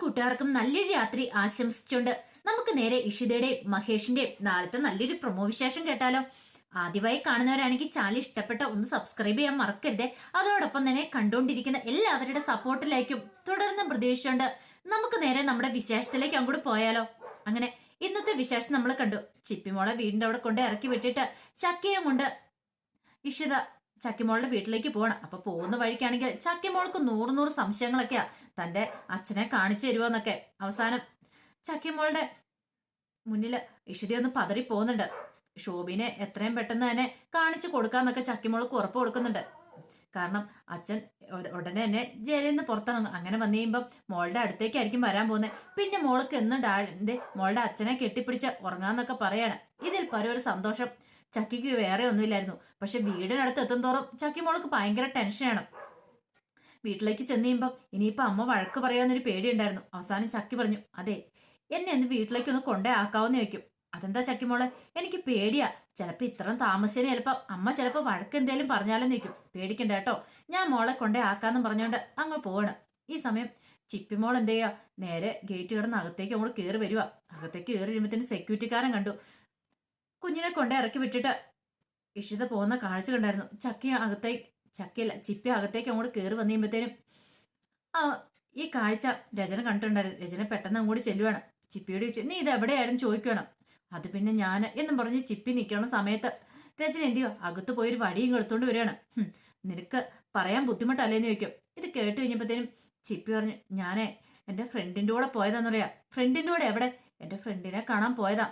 കൂട്ടുകാർക്കും നല്ലൊരു രാത്രി ആശംസിച്ചുകൊണ്ട് നമുക്ക് നേരെ ഇഷിതയുടെയും മഹേഷിന്റെ നാളത്തെ നല്ലൊരു പ്രൊമോ വിശേഷം കേട്ടാലോ. ആദ്യമായി കാണുന്നവരാണെങ്കിൽ ചാനൽ ഇഷ്ടപ്പെട്ട ഒന്ന് സബ്സ്ക്രൈബ് ചെയ്യാൻ മറക്കരുത്. അതോടൊപ്പം തന്നെ കണ്ടുകൊണ്ടിരിക്കുന്ന എല്ലാവരുടെ സപ്പോർട്ടിലേക്കും തുടർന്ന് പ്രതീക്ഷിച്ചുകൊണ്ട് നമുക്ക് നേരെ നമ്മുടെ വിശേഷത്തിലേക്ക് അങ്ങോട്ട് പോയാലോ. അങ്ങനെ ഇന്നത്തെ വിശേഷം നമ്മൾ കണ്ടു. ചിപ്പിമോളെ വീടിന്റെ അവിടെ കൊണ്ട് ഇറക്കി വിട്ടിട്ട് ചക്കയും കൊണ്ട് ഇഷിത ചക്കിമോളുടെ വീട്ടിലേക്ക് പോകണം അപ്പൊ പോകുന്ന വഴിക്കാണെങ്കിൽ ചക്കിമോൾക്ക് നൂറ് നൂറ് സംശയങ്ങളൊക്കെയാ. തന്റെ അച്ഛനെ കാണിച്ചു തരുമോന്നൊക്കെ അവസാനം ചക്കിമോളുടെ മുന്നിൽ ഇഷിതി ഒന്ന് പതറി പോകുന്നുണ്ട്. ഷോബിനെ എത്രയും പെട്ടെന്ന് തന്നെ കാണിച്ചു കൊടുക്കാന്നൊക്കെ ചക്കിമോൾക്ക് ഉറപ്പ് കൊടുക്കുന്നുണ്ട്. കാരണം അച്ഛൻ ഉടനെ തന്നെ ജയിലിൽ നിന്ന് പുറത്തിറങ്ങും. അങ്ങനെ വന്നു കഴിയുമ്പം മോളുടെ അടുത്തേക്കായിരിക്കും വരാൻ പോകുന്നത് പിന്നെ മോൾക്ക് എന്നും ഡാഡിന്റെ മോളുടെ അച്ഛനെ കെട്ടിപ്പിടിച്ച് ഉറങ്ങാന്നൊക്കെ പറയാണ്. ഇതിൽ പരൊരു സന്തോഷം. ചക്കിക്ക് വേറെ ഒന്നുമില്ലായിരുന്നു. പക്ഷെ വീടിനടുത്ത് എത്തും തോറും ചക്കി മോൾക്ക് ഭയങ്കര ടെൻഷനാണ് വീട്ടിലേക്ക് ചെന്ന് കഴിയുമ്പം ഇനിയിപ്പോൾ അമ്മ വഴക്ക് പറയാന്നൊരു പേടിയുണ്ടായിരുന്നു. അവസാനം ചക്കി പറഞ്ഞു അതെ എന്നെ ഒന്ന് വീട്ടിലേക്ക് ഒന്ന് കൊണ്ടേ ആക്കാവെന്ന് വയ്ക്കും അതെന്താ ചക്കി മോളെ? എനിക്ക് പേടിയാ. ചിലപ്പോൾ ഇത്രയും താമസിച്ചതിന് ചിലപ്പോൾ അമ്മ ചിലപ്പോൾ വഴക്ക് എന്തേലും പറഞ്ഞാലും നിൽക്കും പേടിക്കണ്ട കേട്ടോ. ഞാൻ മോളെ കൊണ്ടേ ആക്കാന്ന് പറഞ്ഞോണ്ട് അങ്ങ് പോവാണ്. ഈ സമയം ചിപ്പിമോൾ എന്ത് ചെയ്യുക നേരെ ഗേറ്റ് കിടന്ന് അകത്തേക്ക് അങ്ങോട്ട് കയറി വരിക അകത്തേക്ക് കയറി വരുമ്പോഴത്തേന് സെക്യൂരിറ്റിക്കാരൻ കണ്ടു. കുഞ്ഞിനെ കൊണ്ട് ഇറക്കി വിട്ടിട്ട് ഇഷിത പോകുന്ന കാഴ്ച കണ്ടായിരുന്നു. ചക്കയ അകത്തേക്ക് ചക്കയല്ല ചിപ്പി അകത്തേക്ക് അങ്ങോട്ട് കയറി വന്നു കഴിയുമ്പോഴത്തേനും ആ ഈ കാഴ്ച രചന കണ്ടിട്ടുണ്ടായിരുന്നു. രചന പെട്ടെന്ന് അങ്ങോട്ട് ചെല്ലുവാണ്. ചിപ്പിയോട് ചോദിച്ചു നീ ഇത് എവിടെയായിരുന്നു? ചോദിക്കണം അത് പിന്നെ ഞാൻ എന്നും പറഞ്ഞ് ചിപ്പി നിൽക്കണ സമയത്ത് രചന എന്ത് ചെയ്യോ അകത്ത് പോയൊരു വടിയും കൊടുത്തോണ്ട് വരികയാണ്. നിനക്ക് പറയാൻ ബുദ്ധിമുട്ടല്ലേന്ന് ചോദിക്കും. ഇത് കേട്ട് കഴിഞ്ഞപ്പോഴത്തേനും ചിപ്പി പറഞ്ഞു ഞാനേ എന്റെ ഫ്രണ്ടിന്റെ കൂടെ പോയതാന്ന് പറയാ ഫ്രണ്ടിന്റെ കൂടെ എവിടെ? എന്റെ ഫ്രണ്ടിനെ കാണാൻ പോയതാ.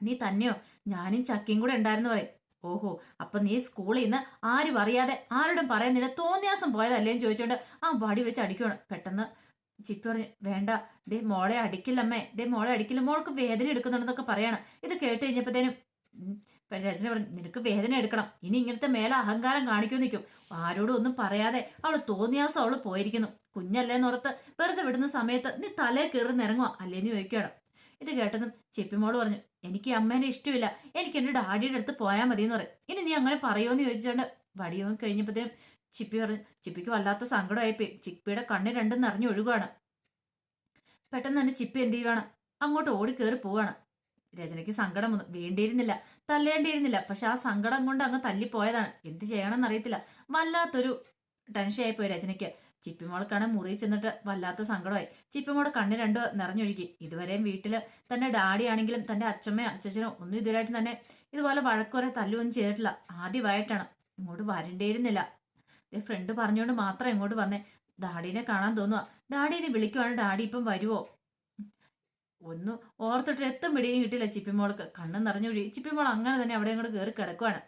നീ തന്നെയോ? ഞാനും ചക്കിയും കൂടെ ഉണ്ടായിരുന്നു പറയും. ഓഹോ അപ്പൊ നീ സ്കൂളിൽ നിന്ന് ആരും അറിയാതെ ആരോടും പറയുന്നില്ല തോന്നിയാസം പോയതല്ലേന്ന് ചോദിച്ചോണ്ട് ആ വടി വെച്ച് അടിക്കണം പെട്ടെന്ന് ചിപ്പി പറഞ്ഞു വേണ്ട ദേ മോളെ അടിക്കില്ലമ്മേ ദേ മോളെ അടിക്കില്ല മോൾക്ക് വേദന എടുക്കുന്നുണ്ടെന്നൊക്കെ പറയണം. ഇത് കേട്ട് കഴിഞ്ഞപ്പോഴത്തേനും രചന പറഞ്ഞു നിനക്ക് വേദന എടുക്കണം. ഇനി ഇങ്ങനത്തെ മേലെ അഹങ്കാരം കാണിക്കും നിൽക്കും. ആരോടും ഒന്നും പറയാതെ അവൾ തോന്നിയാസം അവൾ പോയിരിക്കുന്നു. കുഞ്ഞല്ലേന്നോർത്ത് വെറുതെ വിടുന്ന സമയത്ത് നീ തലേ കയറി നിറങ്ങുക അല്ലേന്ന് ചോദിക്കണം ഇത് കേട്ടതും ചിപ്പിമോൾ പറഞ്ഞു എനിക്ക് അമ്മേനെ ഇഷ്ടമില്ല. എനിക്ക് എന്റെ ഡാഡിയുടെ അടുത്ത് പോയാൽ മതി എന്ന് പറയും. ഇനി നീ അങ്ങനെ പറയുമോന്ന് ചോദിച്ചുകൊണ്ട് വടിയോ കഴിഞ്ഞപ്പോഴത്തേനും ചിപ്പി പറഞ്ഞു ചിപ്പിക്ക് വല്ലാത്ത സങ്കടമായിപ്പോയി. ചിപ്പിയുടെ കണ്ണ് രണ്ടും നിറഞ്ഞു ഒഴുകുകയാണ് പെട്ടെന്ന് തന്നെ ചിപ്പി എന്ത് ചെയ്യുവാണ്? അങ്ങോട്ട് ഓടി കയറി പോവാണ് രചനയ്ക്ക് സങ്കടം വന്നു വേണ്ടിയിരുന്നില്ല. തല്ലേണ്ടിയിരുന്നില്ല. പക്ഷെ ആ സങ്കടം കൊണ്ട് അങ്ങ് തല്ലിപ്പോയതാണ്. എന്ത് ചെയ്യണമെന്ന് അറിയത്തില്ല. വല്ലാത്തൊരു ടെൻഷൻ ആയിപ്പോയി രചനയ്ക്ക്. ചിപ്പിമോൾക്കാണ് മുറി ചെന്നിട്ട് വല്ലാത്ത സങ്കടമായി. ചിപ്പിമോടെ കണ്ണ് രണ്ടു നിറഞ്ഞൊഴുകി. ഇതുവരെയും വീട്ടിൽ തന്റെ ഡാഡി ആണെങ്കിലും തന്റെ അച്ഛമ്മയോ അച്ഛച്ചനോ ഒന്നും ഇതുവരായിട്ട് തന്നെ ഇതുപോലെ വഴക്കുറെ തല്ലുവൊന്നും ചെയ്തിട്ടില്ല. ആദ്യമായിട്ടാണ്. ഇങ്ങോട്ട് വരണ്ടേയിരുന്നില്ല. ഫ്രണ്ട് പറഞ്ഞുകൊണ്ട് മാത്രം ഇങ്ങോട്ട് വന്നേ. ഡാഡീനെ കാണാൻ തോന്നുക ഡാഡീനെ വിളിക്കുവാണ്. ഡാഡി ഇപ്പം വരുവോ? ഒന്ന് ഓർത്തിട്ട് എത്തും പിടിയും കിട്ടില്ല ചിപ്പിമോൾക്ക്. കണ്ണും നിറഞ്ഞൊഴി ചിപ്പിമോൾ അങ്ങനെ തന്നെ അവിടെ ഇങ്ങോട്ട് കയറി കിടക്കുവാണ്.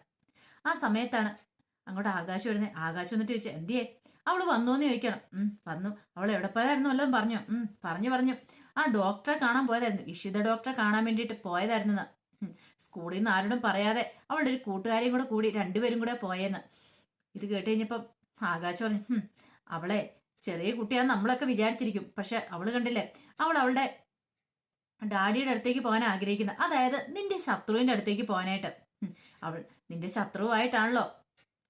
ആ സമയത്താണ് അങ്ങോട്ട് ആകാശം വരുന്നത് ആകാശം എന്നിട്ട് ചോദിച്ചാൽ എന്തിയേ? അവൾ വന്നോന്ന് ചോദിക്കണം. വന്നു. അവൾ എവിടെ പോയതായിരുന്നു വല്ലതും പറഞ്ഞു? പറഞ്ഞു പറഞ്ഞു. ആ ഡോക്ടറെ കാണാൻ പോയതായിരുന്നു. ഇഷിത ഡോക്ടറെ കാണാൻ വേണ്ടിയിട്ട് പോയതായിരുന്നു സ്കൂളിൽ നിന്ന് ആരോടും പറയാതെ അവളുടെ ഒരു കൂട്ടുകാരെയും കൂടെ കൂടി രണ്ടുപേരും കൂടെ പോയെന്ന്. ഇത് കേട്ട് കഴിഞ്ഞപ്പം ആകാശ് പറഞ്ഞു "ഹും, അവളെ ചെറിയ കുട്ടിയാന്ന് നമ്മളൊക്കെ വിചാരിച്ചിരിക്കും. പക്ഷെ അവൾ കണ്ടില്ലേ? അവൾ അവളുടെ ഡാഡിയുടെ അടുത്തേക്ക് പോകാൻ ആഗ്രഹിക്കുന്നത് അതായത് നിന്റെ ശത്രുവിന്റെ അടുത്തേക്ക് പോകാനായിട്ട്. അവൾ നിന്റെ ശത്രുവായിട്ടാണല്ലോ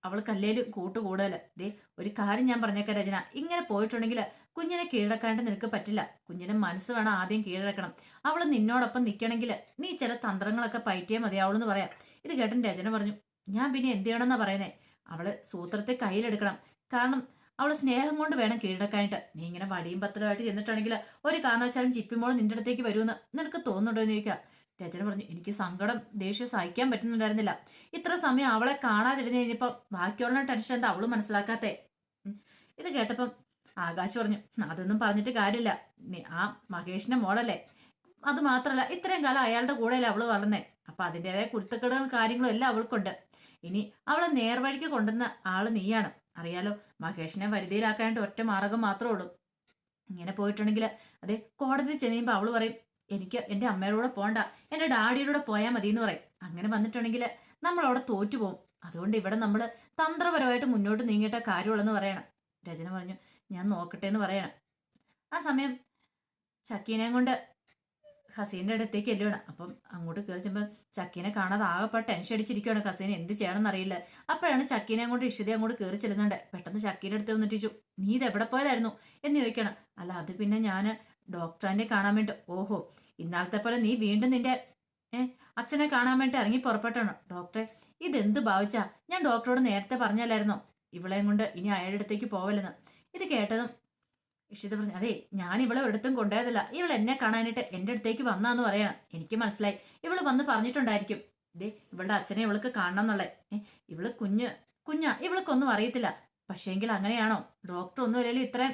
അവൾ അല്ലേലും കൂട്ട് കൂടുതൽ ദേ ഒരു കാര്യം ഞാൻ പറഞ്ഞേക്ക രചന. ഇങ്ങനെ പോയിട്ടുണ്ടെങ്കിൽ കുഞ്ഞിനെ കീഴടക്കാണ്ട് നിനക്ക് പറ്റില്ല. കുഞ്ഞിനെ മനസ്സ് വേണം ആദ്യം കീഴടക്കണം. അവൾ നിന്നോടൊപ്പം നിൽക്കണമെങ്കിൽ നീ ചില തന്ത്രങ്ങളൊക്കെ പയറ്റിയേ മതിയാവുള്ളൂ എന്ന് പറയാം. ഇത് കേട്ടൻ രചന പറഞ്ഞു ഞാൻ പിന്നെ എന്ത് ചെയ്യണമെന്നാ പറയുന്നേ? അവൾ സൂത്രത്തെ കയ്യിലെടുക്കണം. കാരണം അവൾ സ്നേഹം കൊണ്ട് വേണം കീഴടക്കാനായിട്ട്. നീ ഇങ്ങനെ വടിയും പത്രമായിട്ട് ചെന്നിട്ടുണ്ടെങ്കിൽ ഒരു കാരണവശാലും ചിപ്പിമോൾ നിന്റെ അടുത്തേക്ക് വരുമെന്ന് നിനക്ക് തോന്നുന്നുണ്ടോ എന്ന് ചോദിക്കുക രചന പറഞ്ഞു എനിക്ക് സങ്കടം ദേഷ്യം സഹിക്കാൻ പറ്റുന്നുണ്ടായിരുന്നില്ല. ഇത്ര സമയം അവളെ കാണാതിരുന്ന് കഴിഞ്ഞപ്പോ ബാക്കിയുള്ള ടെൻഷൻ എന്താ അവൾ മനസ്സിലാക്കാത്തേ? ഇത് കേട്ടപ്പം ആകാശ് പറഞ്ഞു അതൊന്നും പറഞ്ഞിട്ട് കാര്യമില്ല. ആ മഹേഷിന്റെ മോളല്ലേ? അത് മാത്രല്ല ഇത്രയും കാലം അയാളുടെ കൂടെയല്ലേ അവൾ വളർന്നേ. അപ്പൊ അതിന്റെതായ കുരുത്തക്കേടുകളും കാര്യങ്ങളും എല്ലാം അവൾക്കുണ്ട്. ഇനി അവളെ നേർവഴിക്ക് കൊണ്ടുവന്ന ആൾ നീയാണ്. അറിയാലോ മഹേഷിനെ വരുതിയിലാക്കാനായിട്ട് ഒറ്റ മാർഗം മാത്രമേ ഉള്ളൂ. ഇങ്ങനെ പോയിട്ടുണ്ടെങ്കിൽ അതെ കോടതി ചെന്നുമ്പോൾ അവൾ പറയും എനിക്ക് എന്റെ അമ്മയുടെ കൂടെ പോണ്ട എന്റെ ഡാഡിയുടെ കൂടെ പോയാൽ മതി എന്ന് പറയും. അങ്ങനെ വന്നിട്ടുണ്ടെങ്കിൽ നമ്മൾ അവിടെ തോറ്റുപോകും അതുകൊണ്ട് ഇവിടെ നമ്മൾ തന്ത്രപരമായിട്ട് മുന്നോട്ട് നീങ്ങിയിട്ട കാര്യമുള്ളെന്ന് പറയണം. രചന പറഞ്ഞു ഞാൻ നോക്കട്ടെ എന്ന് പറയണം. ആ സമയം ചക്കീനെയും കൊണ്ട് ഹസീന്റെ അടുത്തേക്ക് എല്ലുവാണ് അപ്പം അങ്ങോട്ട് കയറി ചെല്ലുമ്പോൾ ചക്കീനെ കാണാതെ ആകെപ്പാട് ടെൻഷൻ അടിച്ചിരിക്കുകയാണ് ഹസീൻ. എന്ത് ചെയ്യണമെന്ന് അറിയില്ല. അപ്പോഴാണ് ചക്കീനെ അങ്ങോട്ട് ഇഷിത അങ്ങോട്ട് കയറി ചെല്ലുന്നുണ്ട്. പെട്ടെന്ന് ചക്കീന്റെ അടുത്ത് വന്നിട്ട് ചോദിച്ചു നീ ഇത് എവിടെ പോയതായിരുന്നു? എന്ന് ചോദിക്കണം. അല്ല അത് പിന്നെ ഞാൻ ഡോക്ടറിനെ കാണാൻ വേണ്ടി ഓഹോ ഇന്നാളത്തെ പോലെ നീ വീണ്ടും നിന്റെ അച്ഛനെ കാണാൻ വേണ്ടി ഇറങ്ങി പുറപ്പെട്ടാണോ? ഡോക്ടറെ ഇതെന്ത് ഭാവിച്ചാ? ഞാൻ ഡോക്ടറോട് നേരത്തെ പറഞ്ഞല്ലായിരുന്നോ? ഇവളെയും കൊണ്ട് ഇനി അയാളുടെ അടുത്തേക്ക് പോവല്ലെന്ന്. ഇത് കേട്ടതും ഇഷിത പറഞ്ഞു അതെ ഞാൻ ഇവളെ ഒരിടത്തും കൊണ്ടുപോയതല്ല. ഇവൾ എന്നെ കാണാനായിട്ട് എന്റെ അടുത്തേക്ക് വന്നാന്ന് പറയണം. എനിക്ക് മനസ്സിലായി. ഇവൾ വന്ന് പറഞ്ഞിട്ടുണ്ടായിരിക്കും. ദേ ഇവളുടെ അച്ഛനെ ഇവൾക്ക് കാണണം എന്നുള്ളേ ഇവൾ കുഞ്ഞ് കുഞ്ഞാ ഇവൾക്കൊന്നും അറിയത്തില്ല. പക്ഷേങ്കിൽ അങ്ങനെയാണോ? ഡോക്ടർ ഒന്നും ഇല്ലെങ്കിലും ഇത്രയും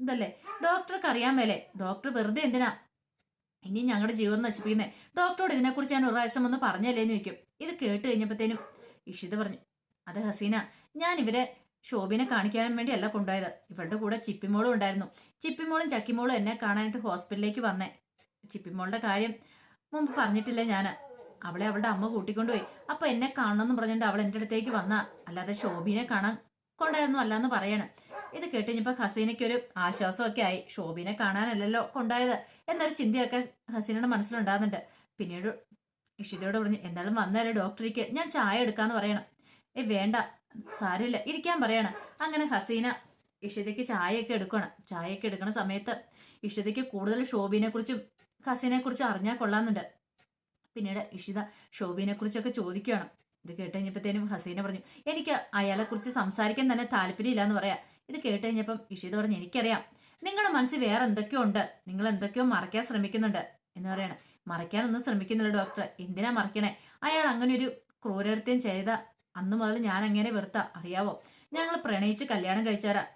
ഇതല്ലേ? ഡോക്ടർക്ക് അറിയാൻ മേലെ. ഡോക്ടർ വെറുതെ എന്തിനാ? ഇനി ഞങ്ങളുടെ ജീവിതം നശിപ്പിക്കുന്നേ. ഡോക്ടറോട് ഇതിനെക്കുറിച്ച് ഞാൻ ഒരു പ്രാവശ്യം ഒന്ന് പറഞ്ഞല്ലേന്ന് ചോദിക്കും. ഇത് കേട്ട് കഴിഞ്ഞപ്പോഴത്തേനും ഇഷിത പറഞ്ഞു അത് ഹസീന ഞാൻ ഇവരെ ഷോബിനെ കാണിക്കാൻ വേണ്ടിയല്ല കൊണ്ടുപോയത്. ഇവളുടെ കൂടെ ചിപ്പിമോളും ഉണ്ടായിരുന്നു. ചിപ്പിമോളും ചക്കിമോളും എന്നെ കാണാനായിട്ട് ഹോസ്പിറ്റലിലേക്ക് വന്നേ. ചിപ്പിമോളുടെ കാര്യം മുമ്പ് പറഞ്ഞിട്ടില്ല ഞാൻ അവളെ അവളുടെ അമ്മ കൂട്ടിക്കൊണ്ടുപോയി. അപ്പൊ എന്നെ കാണണമെന്ന് പറഞ്ഞിട്ട് അവൾ എന്റെ അടുത്തേക്ക് വന്ന. അല്ലാതെ ഷോബിനെ കാണാൻ കൊണ്ടായിരുന്നു അല്ലാന്ന് പറയണം. ഇത് കേട്ടുകഴിഞ്ഞപ്പോ ഹസീനയ്ക്ക് ഒരു ആശ്വാസമൊക്കെ ആയി. ഷോബിനെ കാണാനല്ലല്ലോ കൊണ്ടായത്. എന്നൊരു ചിന്തയൊക്കെ ഹസീനയുടെ മനസ്സിലുണ്ടാകുന്നുണ്ട്. പിന്നീട് ഇഷിതയോട് പറഞ്ഞു എന്തായാലും വന്നാലേ ഡോക്ടറിക്ക്. ഞാൻ ചായ എടുക്കാന്ന് പറയണം. ഏ വേണ്ട. സാരമില്ല. ഇരിക്കാൻ പറയണം. അങ്ങനെ ഹസീന ഇഷിതയ്ക്ക് ചായയൊക്കെ എടുക്കണം. ചായയൊക്കെ എടുക്കണ സമയത്ത് ഇഷിതയ്ക്ക് കൂടുതൽ ഷോബിനെ കുറിച്ചും ഹസീനെ കുറിച്ചും അറിഞ്ഞാൽ കൊള്ളാന്നുണ്ട് പിന്നീട് ഇഷിത ഷോബിനെ കുറിച്ചൊക്കെ ചോദിക്കുകയാണ്. ഇത് കേട്ട് കഴിഞ്ഞപ്പോഴത്തേനും ഹസീന പറഞ്ഞു എനിക്ക് അയാളെ കുറിച്ച് സംസാരിക്കാൻ തന്നെ താല്പര്യമില്ല എന്ന് പറയാം. ഇത് കേട്ട് കഴിഞ്ഞപ്പം ഇഷിത പറഞ്ഞു എനിക്കറിയാം. നിങ്ങളുടെ മനസ്സിൽ വേറെ എന്തൊക്കെയോ ഉണ്ട്. നിങ്ങൾ എന്തൊക്കെയോ മറയ്ക്കാൻ ശ്രമിക്കുന്നുണ്ട്. എന്ന് പറയണം. മറയ്ക്കാനൊന്നും ശ്രമിക്കുന്നില്ല ഡോക്ടർ എന്തിനാ മറയ്ക്കണേ? അയാൾ അങ്ങനെ ഒരു ക്രൂരകൃത്യം ചെയ്ത അന്ന് മുതൽ ഞാൻ അങ്ങനെ വെറുത്ത? അറിയാവോ? ഞങ്ങൾ പ്രണയിച്ച് കല്യാണം കഴിച്ചാരാ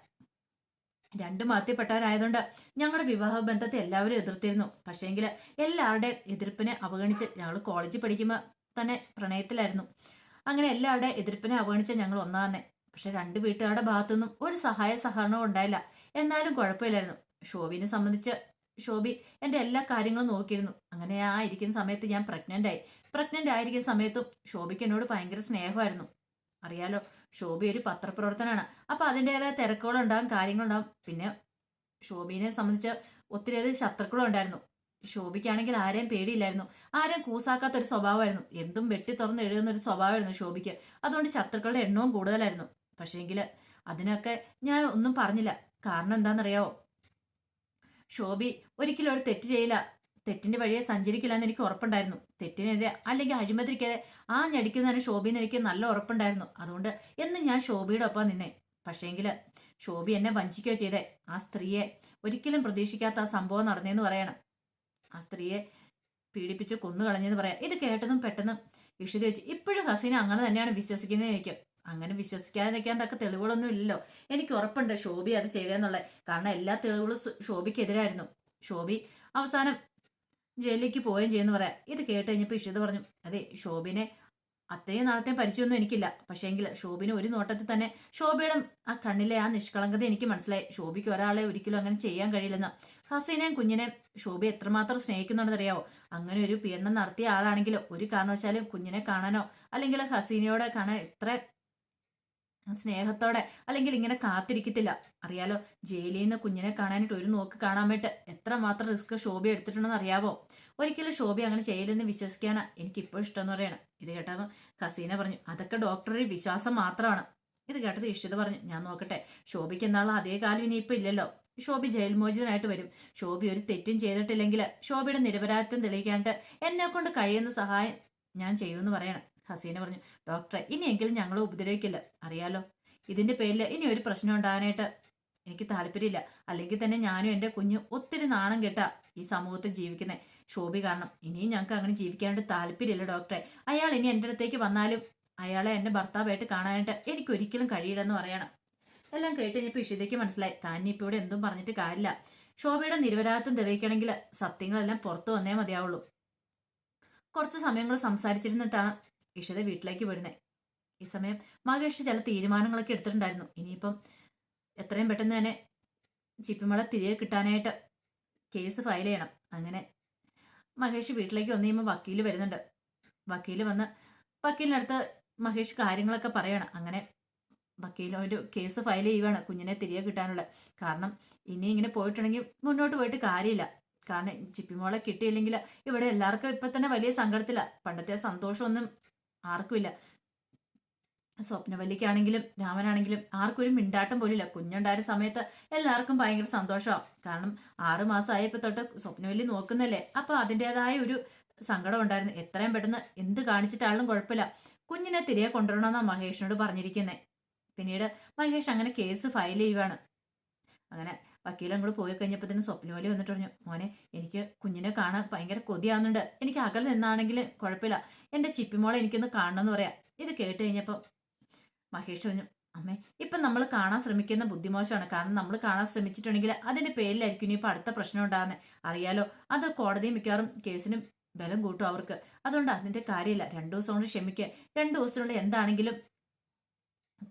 രണ്ടു മതത്തിൽപ്പെട്ടവരായതുകൊണ്ട് ഞങ്ങളുടെ വിവാഹ ബന്ധത്തെ എല്ലാവരും എതിർത്തിരുന്നു. പക്ഷേങ്കിൽ എല്ലാവരുടെയും എതിർപ്പിനെ അവഗണിച്ച് ഞങ്ങൾ കോളേജിൽ പഠിക്കുമ്പോൾ തന്നെ പ്രണയത്തിലായിരുന്നു. അങ്ങനെ എല്ലാവരുടെയും എതിർപ്പിനെ അവഗണിച്ച് ഞങ്ങൾ ഒന്നാന്നെ. പക്ഷെ രണ്ട് വീട്ടുകാരുടെ ഭാഗത്തുനിന്നും ഒരു സഹായ സഹകരണവും ഉണ്ടായില്ല. എന്നാലും കുഴപ്പമില്ലായിരുന്നു. ഷോബിനെ സംബന്ധിച്ച് ഷോബി എന്റെ എല്ലാ കാര്യങ്ങളും നോക്കിയിരുന്നു. അങ്ങനെ ആ ഇരിക്കുന്ന സമയത്ത് ഞാൻ പ്രഗ്നന്റ് ആയി. പ്രഗ്നന്റ് ആയിരിക്കുന്ന സമയത്തും ഷോബിക്ക് എന്നോട് ഭയങ്കര സ്നേഹമായിരുന്നു. അറിയാലോ ഷോബി ഒരു പത്രപ്രവർത്തനമാണ് അപ്പൊ അതിന്റെതായ തിരക്കുകളുണ്ടാകും കാര്യങ്ങളുണ്ടാകും പിന്നെ ഷോബിനെ സംബന്ധിച്ച് ഒത്തിരിയധികം ശത്രുക്കളും ഉണ്ടായിരുന്നു. ശോഭിക്കാണെങ്കിൽ ആരെയും പേടിയില്ലായിരുന്നു. ആരെയും കൂസാക്കാത്ത ഒരു സ്വഭാവമായിരുന്നു. എന്തും വെട്ടി തുറന്ന് എഴുതുന്ന ഒരു സ്വഭാവമായിരുന്നു ശോഭിക്ക്. അതുകൊണ്ട് ശത്രുക്കളുടെ എണ്ണവും കൂടുതലായിരുന്നു. പക്ഷേങ്കിൽ അതിനൊക്കെ ഞാൻ ഒന്നും പറഞ്ഞില്ല. കാരണം എന്താണെന്നറിയാവോ ഷോബി ഒരിക്കലും ഒരു തെറ്റ് ചെയ്യില്ല. തെറ്റിന്റെ വഴിയെ സഞ്ചരിക്കില്ല എന്ന് എനിക്ക് ഉറപ്പുണ്ടായിരുന്നു. തെറ്റിനെതിരെ അല്ലെങ്കിൽ അഴിമതിക്കെതിരെ ആ ഞടിക്കുന്നതിന് ഷോബിന്ന് എനിക്ക് നല്ല ഉറപ്പുണ്ടായിരുന്നു. അതുകൊണ്ട് എന്ന് ഞാൻ ഷോബിയുടെ ഒപ്പം നിന്നേ. പക്ഷേങ്കിൽ ഷോബി എന്നെ വഞ്ചിക്കുകയോ ചെയ്തേ. ആ സ്ത്രീയെ ഒരിക്കലും പ്രതീക്ഷിക്കാത്ത ആ സംഭവം നടന്നേന്ന് പറയണം. ആ സ്ത്രീയെ പീഡിപ്പിച്ച് കൊന്നു കളഞ്ഞെന്ന് പറയാം. ഇത് കേട്ടതും പെട്ടെന്ന് ഇഷിത വെച്ച് ഇപ്പോഴും ഹസീന അങ്ങനെ തന്നെയാണ് വിശ്വസിക്കുന്നത് എനിക്ക്. അങ്ങനെ വിശ്വസിക്കാതിരിക്കാൻ തക്ക തെളിവുകളൊന്നും ഇല്ലല്ലോ. എനിക്ക് ഉറപ്പുണ്ട് ഷോബി അത് ചെയ്തെന്നുള്ളത്. കാരണം എല്ലാ തെളിവുകളും ഷോബിക്കെതിരായിരുന്നു ഷോബി അവസാനം ജയിലിലേക്ക് പോവുകയും ചെയ്യുന്നു പറയാം. ഇത് കേട്ട് കഴിഞ്ഞപ്പോൾ ഇഷിത് പറഞ്ഞു അതെ ഷോബിനെ അത്രയും നാളത്തെ പരിചയമൊന്നും എനിക്കില്ല. പക്ഷേ എങ്കിൽ ഷോബിന് ഒരു നോട്ടത്തിൽ തന്നെ ഷോബിയുടെ ആ കണ്ണിലെ ആ നിഷ്കളങ്കത എനിക്ക് മനസ്സിലായി. ഷോബിക്ക് ഒരാളെ ഒരിക്കലും അങ്ങനെ ചെയ്യാൻ കഴിയില്ലെന്ന്. ഹസീനയും കുഞ്ഞിനെ ഷോബി എത്രമാത്രം സ്നേഹിക്കുന്നുണ്ടെന്ന് അറിയാവോ? അങ്ങനെ ഒരു പീഡനം നടത്തിയ ആളാണെങ്കിലും? ഒരു കാരണവശാലും കുഞ്ഞിനെ കാണാനോ അല്ലെങ്കിൽ ഹസീനയോടെ കാണാൻ എത്ര സ്നേഹത്തോടെ അല്ലെങ്കിൽ ഇങ്ങനെ കാത്തിരിക്കത്തില്ല. അറിയാലോ ജയിലിൽ നിന്ന് കുഞ്ഞിനെ കാണാനായിട്ട് ഒരു നോക്ക് കാണാൻ വേണ്ടി എത്ര മാത്രം റിസ്ക് ശോഭ എടുത്തിട്ടുണ്ടെന്ന് അറിയാവോ? ഒരിക്കലും ശോഭ അങ്ങനെ ചെയ്യില്ലെന്ന് വിശ്വസിക്കാനാ എനിക്ക് ഇപ്പോൾ ഇഷ്ടം എന്ന് പറയണം. ഇത് കേട്ടപ്പോൾ ഹസീന പറഞ്ഞു അതൊക്കെ ഡോക്ടറുടെ വിശ്വാസം മാത്രമാണ്. ഇത് കേട്ടത് ഇഷിത പറഞ്ഞു ഞാൻ നോക്കട്ടെ ശോഭയ്ക്ക് എന്നാളും അതേ കാലം ഇനിയിപ്പോൾ ഇല്ലല്ലോ. ശോഭി ജയിൽ മോചിതനായിട്ട് വരും. ശോഭി ഒരു തെറ്റും ചെയ്തിട്ടില്ലെങ്കിൽ ശോഭയുടെ നിരപരാധിത്വം തെളിയിക്കാണ്ട് എന്നെ കൊണ്ട് കഴിയുന്ന സഹായം ഞാൻ ചെയ്യുമെന്ന് പറയണം. ഹസീന പറഞ്ഞു ഡോക്ടറെ ഇനിയെങ്കിലും ഞങ്ങളെ ഉപദ്രവിക്കില്ല. അറിയാലോ? ഇതിന്റെ പേരിൽ ഇനി ഒരു പ്രശ്നം ഉണ്ടാകാനായിട്ട് എനിക്ക് താല്പര്യമില്ല. അല്ലെങ്കിൽ തന്നെ ഞാനും എന്റെ കുഞ്ഞു ഒത്തിരി നാണം കെട്ടാ ഈ സമൂഹത്തിൽ ജീവിക്കുന്നത് ശോഭി കാരണം ഇനിയും ഞങ്ങൾക്ക് അങ്ങനെ ജീവിക്കാനായിട്ട് താല്പര്യമില്ല ഡോക്ടറെ. അയാൾ ഇനി എന്റെ അടുത്തേക്ക് വന്നാലും അയാളെ എന്റെ ഭർത്താവായിട്ട് കാണാനായിട്ട് എനിക്ക് ഒരിക്കലും കഴിയില്ലെന്ന് പറയണം. എല്ലാം കേട്ട് കഴിഞ്ഞപ്പോൾ ഇഷിതയ്ക്ക് മനസ്സിലായി താൻ ഇപ്പോൾ ഇവിടെ എന്തും പറഞ്ഞിട്ട് കാര്യമില്ല. ശോഭയുടെ നിരപരാധിത്വം തെളിയിക്കണമെങ്കിൽ സത്യങ്ങളെല്ലാം പുറത്തു വന്നേ മതിയാവുള്ളൂ. കുറച്ച് സമയങ്ങൾ സംസാരിച്ചിരുന്നിട്ടാണ് ഇഷിത വീട്ടിലേക്ക് വരുന്നത് ഈ സമയം മഹേഷ് ചില തീരുമാനങ്ങളൊക്കെ എടുത്തിട്ടുണ്ടായിരുന്നു. ഇനിയിപ്പം എത്രയും പെട്ടെന്ന് തന്നെ ചിപ്പിമള തിരികെ കിട്ടാനായിട്ട് കേസ് ഫയൽ ചെയ്യണം. അങ്ങനെ മഹേഷ് വീട്ടിലേക്ക് വന്നു കഴിയുമ്പോൾ വക്കീൽ വരുന്നുണ്ട്. വക്കീൽ വന്ന് വക്കീലിനടുത്ത് മഹേഷ് കാര്യങ്ങളൊക്കെ പറയണം. അങ്ങനെ വക്കീൽ ഒരു കേസ് ഫയൽ ചെയ്യുവാണ് കുഞ്ഞിനെ തിരികെ കിട്ടാനുള്ള. കാരണം ഇനി ഇങ്ങനെ പോയിട്ടുണ്ടെങ്കിൽ മുന്നോട്ട് പോയിട്ട് കാര്യമില്ല. കാരണം ചിപ്പിമോളെ കിട്ടിയില്ലെങ്കിൽ ഇവിടെ എല്ലാവർക്കും ഇപ്പം തന്നെ വലിയ സങ്കടത്തില്ല പണ്ടത്തെ സന്തോഷമൊന്നും ആർക്കുമില്ല. സ്വപ്നവല്ലിക്കാണെങ്കിലും രാമനാണെങ്കിലും ആർക്കും ഒരു മിണ്ടാട്ടം പോലില്ല കുഞ്ഞുണ്ടായ സമയത്ത് എല്ലാവർക്കും ഭയങ്കര സന്തോഷമാണ് കാരണം ആറ് മാസമായപ്പോ തൊട്ട് സ്വപ്നവല്ലി നോക്കുന്നല്ലേ. അപ്പൊ അതിന്റെതായ ഒരു സങ്കടം ഉണ്ടായിരുന്നു. എത്രയും പെട്ടെന്ന് എന്ത് കാണിച്ചിട്ടാളും കുഴപ്പമില്ല. കുഞ്ഞിനെ തിരികെ കൊണ്ടുവരണമെന്നാണ് മഹേഷിനോട് പറഞ്ഞിരിക്കുന്നത് പിന്നീട് മഹേഷ് അങ്ങനെ കേസ് ഫയൽ ചെയ്യുവാണ്. അങ്ങനെ വക്കീലും അങ്ങോട്ട് പോയി കഴിഞ്ഞപ്പോൾ തന്നെ സ്വപ്നവലി വന്നിട്ട് പറഞ്ഞു മോനെ എനിക്ക് കുഞ്ഞിനെ കാണാൻ ഭയങ്കര കൊതിയാവുന്നുണ്ട്. എനിക്ക് അകലെ നിന്നാണെങ്കിൽ കുഴപ്പമില്ല. എന്റെ ചിപ്പിമോളെ എനിക്കൊന്ന് കാണണമെന്ന് പറയാം. ഇത് കേട്ട് കഴിഞ്ഞപ്പോൾ മഹേഷ് പറഞ്ഞു അമ്മേ ഇപ്പം നമ്മൾ കാണാൻ ശ്രമിക്കുന്ന ബുദ്ധിമോശമാണ് കാരണം നമ്മൾ കാണാൻ ശ്രമിച്ചിട്ടുണ്ടെങ്കിൽ അതിന്റെ പേരിലായിരിക്കും ഇനിയിപ്പോ അടുത്ത പ്രശ്നം ഉണ്ടാകുന്നത്. അറിയാലോ അത് കോടതി മിക്കവാറും കേസിനും ബലം കൂട്ടും അവർക്ക്. അതുകൊണ്ട് അതിന്റെ കാര്യമില്ല. രണ്ടു ദിവസം കൊണ്ട് ക്ഷമിക്കുക രണ്ടു ദിവസത്തിനുള്ള എന്താണെങ്കിലും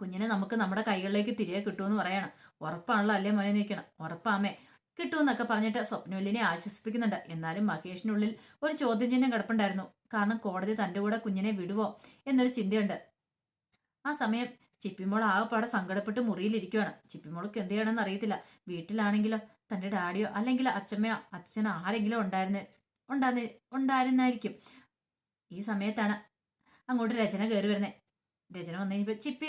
കുഞ്ഞിനെ നമുക്ക് നമ്മുടെ കൈകളിലേക്ക് തിരികെ കിട്ടുമെന്ന് പറയണം. ഉറപ്പാണല്ലോ അല്ലേ മോനെ നിൽക്കണം ഉറപ്പാമേ കിട്ടുമെന്നൊക്കെ പറഞ്ഞിട്ട് സ്വപ്നവല്ലിനെ ആശ്വസിപ്പിക്കുന്നുണ്ട്. എന്നാലും മഹേഷിനുള്ളിൽ ഒരു ചോദ്യം ചിഹ്നം കിടപ്പുണ്ടായിരുന്നു. കാരണം കോടതി തന്റെ കൂടെ കുഞ്ഞിനെ വിടുവോ എന്നൊരു ചിന്തയുണ്ട്. ആ സമയം ചിപ്പിമോൾ ആകെപ്പാടെ സങ്കടപ്പെട്ട് മുറിയിലിരിക്കുവാണ്. ചിപ്പിമോൾക്ക് എന്ത് ചെയ്യണമെന്ന് അറിയത്തില്ല. വീട്ടിലാണെങ്കിലോ തന്റെ ഡാഡിയോ അല്ലെങ്കിൽ അച്ഛമ്മയോ അച്ഛനോ ആരെങ്കിലും ഉണ്ടായിരുന്ന ഉണ്ടായിരുന്ന ഉണ്ടായിരുന്നായിരിക്കും. ഈ സമയത്താണ് അങ്ങോട്ട് രചന കയറി വരുന്നത് രചന വന്നു കഴിഞ്ഞപ്പോൾ ചിപ്പി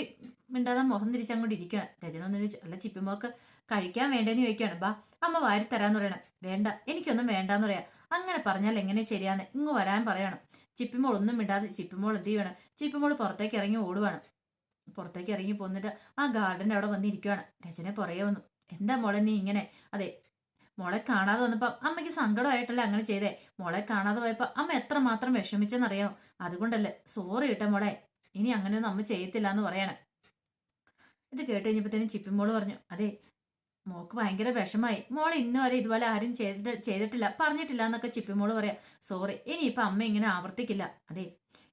മിണ്ടാതെ മുഖം തിരിച്ചങ്ങോട്ട് ഇരിക്കുകയാണ്. രചന വന്നു ചോദിച്ചു ചിപ്പി മോക്ക് കഴിക്കാൻ വേണ്ടെന്ന് ചോദിക്കുകയാണ്. ബാ അമ്മ വാരി തരാന്ന് പറയണം. വേണ്ട എനിക്കൊന്നും വേണ്ടാന്ന് പറയാം. അങ്ങനെ പറഞ്ഞാൽ എങ്ങനെ ശരിയാന്ന് ഇങ്ങ് വരാൻ പറയണം. ചിപ്പിമോൾ ഒന്നും മിണ്ടാതെ ചിപ്പിമോൾ എന്ത് ചെയ്യണം ചിപ്പിമോൾ പുറത്തേക്ക് ഇറങ്ങി ഓടുവാണ്. പുറത്തേക്ക് ഇറങ്ങി പോന്നിട്ട് ആ ഗാർഡന്റെ അവിടെ വന്നിരിക്കുകയാണ് രചന പുറകെ വന്നു. എന്താ മോളെ നീ ഇങ്ങനെ? അതെ മോളെ കാണാതെ വന്നപ്പോൾ അമ്മയ്ക്ക് സങ്കടമായിട്ടല്ലേ അങ്ങനെ ചെയ്തേ? മോളെ കാണാതെ പോയപ്പോൾ അമ്മ എത്രമാത്രം വിഷമിച്ചെന്നറിയാമോ അതുകൊണ്ടല്ലേ സോറി കിട്ടാം മോളെ. ഇനി അങ്ങനെയൊന്നും അമ്മ ചെയ്യത്തില്ല എന്ന് പറയണം. ഇത് കേട്ട് കഴിഞ്ഞപ്പോഴത്തേനും ചിപ്പിമോൾ പറഞ്ഞു അതെ മോക്ക് ഭയങ്കര വിഷമായി. മോൾ ഇന്ന് വരെ ഇതുപോലെ ആരും ചെയ്തിട്ട് ചെയ്തിട്ടില്ല പറഞ്ഞിട്ടില്ല എന്നൊക്കെ ചിപ്പിമോൾ പറയാം. സോറി ഇനിയിപ്പോൾ അമ്മ ഇങ്ങനെ ആവർത്തിക്കില്ല. അതെ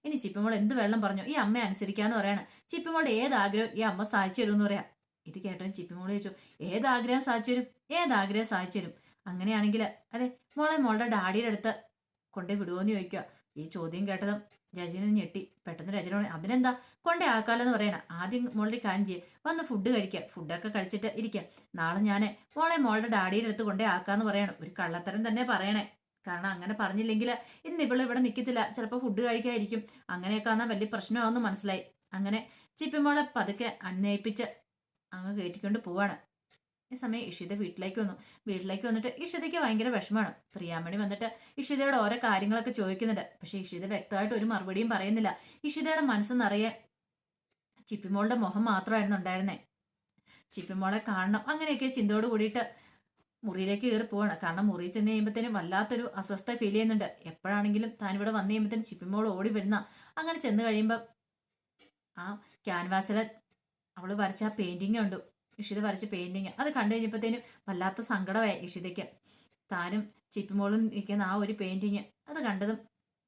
ഇനി ചിപ്പിമോൾ എന്ത് വെള്ളം പറഞ്ഞു ഈ അമ്മ അനുസരിക്കാന്ന് പറയണം. ചിപ്പിമോളുടെ ഏത് ആഗ്രഹം ഈ അമ്മ സാധിച്ചു എന്ന് പറയാം. ഇത് കേട്ടോ ചിപ്പിമോൾ ചോദിച്ചു ഏത് ആഗ്രഹം സാധിച്ചു തരും? ഏത് ആഗ്രഹം സാധിച്ചു തരും? അങ്ങനെയാണെങ്കിൽ അതെ മോളെ മോളുടെ ഡാഡിയുടെ അടുത്ത് കൊണ്ടേ വിടുവോന്ന് ചോദിക്കുക ഈ ചോദ്യം കേട്ടതും രജന ഞെട്ടി. പെട്ടെന്ന് രജന അതിനെന്താ? കൊണ്ടേ ആക്കാലെന്ന് പറയണ. ആദ്യം മോളുടെ കാര്യം ചെയ്യും. വന്ന് ഫുഡ് കഴിക്കുക ഫുഡൊക്കെ കഴിച്ചിട്ട് ഇരിക്കുക നാളെ ഞാൻ മോളെ മോളുടെ ഡാഡിയുടെ അടുത്ത് കൊണ്ടേ ആക്കാന്ന് പറയണം. ഒരു കള്ളത്തരം തന്നെ പറയണേ. കാരണം അങ്ങനെ പറഞ്ഞില്ലെങ്കിൽ ഇന്ന് ഇവൾ ഇവിടെ നിൽക്കത്തില്ല ചിലപ്പോൾ ഫുഡ് കഴിക്കാതിരിക്കും. അങ്ങനെയൊക്കെ വന്നാൽ വലിയ പ്രശ്നമാണെന്ന് മനസ്സിലായി. അങ്ങനെ ചിപ്പിമോളെ പതുക്കെ അന്വയിപ്പിച്ച് അങ്ങ് കയറ്റിക്കൊണ്ട് പോവാണ്. ഈ സമയം ഇഷിത വീട്ടിലേക്ക് വന്നു. വീട്ടിലേക്ക് വന്നിട്ട് ഇഷിതയ്ക്ക് ഭയങ്കര വിഷമാണ് പ്രിയാമണി വന്നിട്ട് ഇഷിതയോട് ഓരോ കാര്യങ്ങളൊക്കെ ചോദിക്കുന്നുണ്ട്. പക്ഷെ ഇഷിത വ്യക്തമായിട്ട് ഒരു മറുപടിയും പറയുന്നില്ല. ഇഷിതയുടെ മനസ്സ് നിറയെ ചിപ്പിമോളുടെ മുഖം മാത്രമായിരുന്നു ഉണ്ടായിരുന്നേ. ചിപ്പിമോളെ കാണണം അങ്ങനെയൊക്കെ ചിന്തയോട് കൂടിയിട്ട് മുറിയിലേക്ക് കയറി പോവാണ്. കാരണം മുറിയിൽ ചെന്ന് കഴിയുമ്പോഴത്തേനും വല്ലാത്തൊരു അസ്വസ്ഥ ഫീൽ ചെയ്യുന്നുണ്ട്. എപ്പോഴാണെങ്കിലും താൻ ഇവിടെ വന്നു കഴിയുമ്പോഴത്തേനും ചിപ്പിമോൾ ഓടി വരുന്ന അങ്ങനെ ചെന്ന് കഴിയുമ്പോൾ ആ ക്യാൻവാസിലെ അവൾ വരച്ച ആ പെയിന്റിങ് ഉണ്ട് ഇഷിത വരച്ച പെയിന്റിങ് അത് കണ്ടു കഴിഞ്ഞപ്പോഴത്തേനും വല്ലാത്ത സങ്കടമായി ഇഷിതയ്ക്ക്. താനും ചിപ്പിമോളും നിൽക്കുന്ന ആ ഒരു പെയിന്റിങ് അത് കണ്ടതും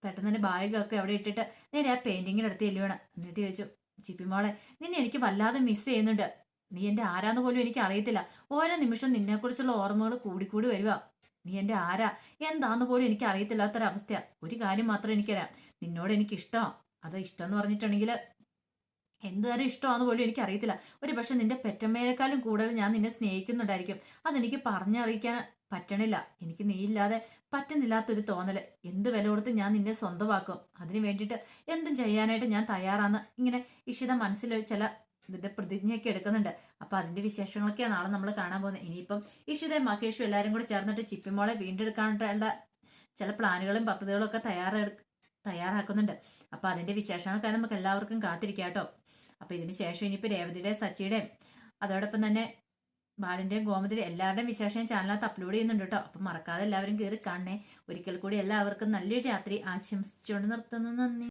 പെട്ടെന്ന് തന്നെ ബാഗൊക്കെ അവിടെ ഇട്ടിട്ട് നേരെ ആ പെയിന്റിങ്ങിന്റെ അടുത്ത് ചെല്ലുവാണ്. എന്നിട്ട് ചോദിച്ചു ചിപ്പിമോളെ നിന്നെ എനിക്ക് വല്ലാതെ മിസ് ചെയ്യുന്നുണ്ട്. നീ എന്റെ ആരാന്ന് പോലും എനിക്ക് അറിയത്തില്ല. ഓരോ നിമിഷം നിന്നെക്കുറിച്ചുള്ള ഓർമ്മകൾ കൂടിക്കൂടി വരിക നീ എന്റെ ആരാ? എന്താന്ന് പോലും എനിക്ക് അറിയത്തില്ലാത്തൊരവസ്ഥയാ. ഒരു കാര്യം മാത്രം എനിക്കറിയാം. നിന്നോട് എനിക്ക് ഇഷ്ടമാണ് അത് ഇഷ്ടം എന്ന് പറഞ്ഞിട്ടുണ്ടെങ്കിൽ എന്ത് തരം ഇഷ്ടമാണെന്ന് പോലും എനിക്ക് അറിയത്തില്ല ഒരു പക്ഷെ നിന്റെ പെറ്റമ്മയേക്കാളും കൂടുതൽ ഞാൻ നിന്നെ സ്നേഹിക്കുന്നുണ്ടായിരിക്കും. അതെനിക്ക് പറഞ്ഞറിയിക്കാൻ പറ്റണില്ല. എനിക്ക് നീ ഇല്ലാതെ പറ്റുന്നില്ലാത്തൊരു തോന്നൽ. എന്ത് വില കൊടുത്ത് ഞാൻ നിന്നെ സ്വന്തമാക്കും? അതിനു വേണ്ടിയിട്ട് എന്തും ചെയ്യാനായിട്ട് ഞാൻ തയ്യാറാണ് ഇങ്ങനെ ഇഷിത മനസ്സിൽ ചില ഇതിന്റെ പ്രതിജ്ഞയൊക്കെ എടുക്കുന്നുണ്ട്. അപ്പൊ അതിന്റെ വിശേഷങ്ങളൊക്കെയാ നാളെ നമ്മൾ കാണാൻ പോകുന്നത്. ഇനിയിപ്പം ഇഷിത മഹേഷും എല്ലാവരും കൂടി ചേർന്നിട്ട് ചിപ്പിമോളെ വീണ്ടെടുക്കാനുള്ള ചില പ്ലാനുകളും പദ്ധതികളും ഒക്കെ തയ്യാറെടു തയ്യാറാക്കുന്നുണ്ട്. അപ്പൊ അതിന്റെ വിശേഷങ്ങളൊക്കെ നമുക്ക് എല്ലാവർക്കും കാത്തിരിക്കാം കേട്ടോ. അപ്പൊ ഇതിന് ശേഷം ഇനിയിപ്പോ രേവതിയുടെ സച്ചിയുടെയും അതോടൊപ്പം തന്നെ ബാലന്റെയും ഗോമതിയുടെ എല്ലാവരുടെയും വിശേഷം ചാനലിനകത്ത് അപ്ലോഡ് ചെയ്യുന്നുണ്ട് കേട്ടോ അപ്പൊ മറക്കാതെ എല്ലാവരും കയറി കാണണേ. ഒരിക്കൽ കൂടി എല്ലാവർക്കും നല്ലൊരു രാത്രി ആശംസിച്ചുകൊണ്ട് നിർത്തുന്നു. നന്ദി.